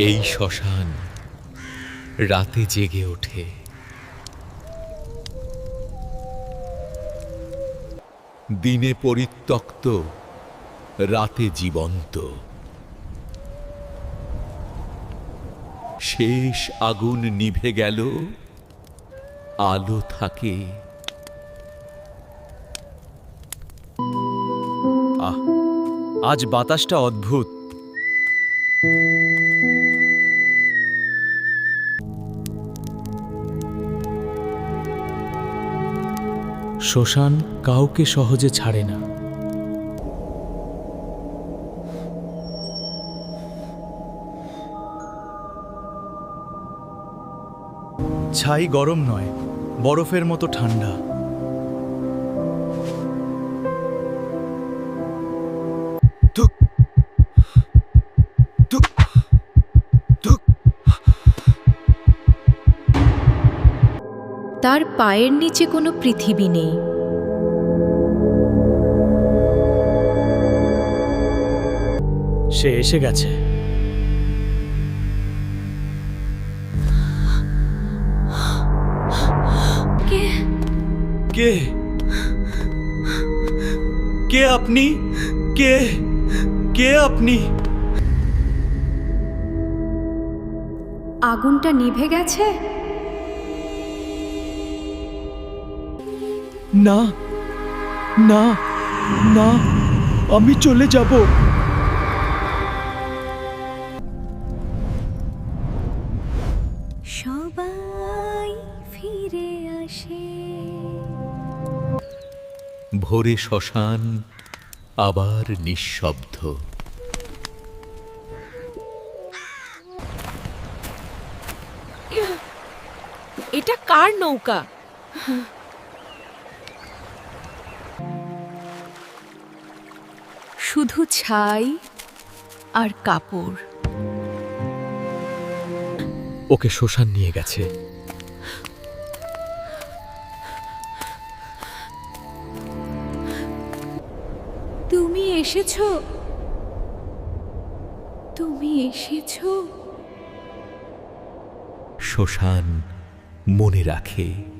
এই শ্মশান রাতে জেগে ওঠে। দিনে পরিত্যক্ত, রাতে জীবন্ত। শেষ আগুন নিভে গেল, আলো থাকে। আহ, আজ বাতাসটা অদ্ভুত। শ্মশান কাউকে সহজে ছাড়ে না। ছাই গরম নয় বরফের মতো ঠান্ডা। ধুক তার পায়ের নিচে কোনো পৃথিবী নেই। সে এসে গেছে। কে? কে? কে আপনি? কে? কে আপনি? আগুনটা নিভে গেছে? না না না আমি চলে যাব। সবাই ফিরে আসে। ভোরে শ্মশান আবার নিঃশব্দ। এটা কার নৌকা? শুধু ছাই আর কাপড়। ওকে শ্মশান নিয়ে গেছে। তুমি এসেছ? তুমি এসেছ? শ্মশান মনে রাখে।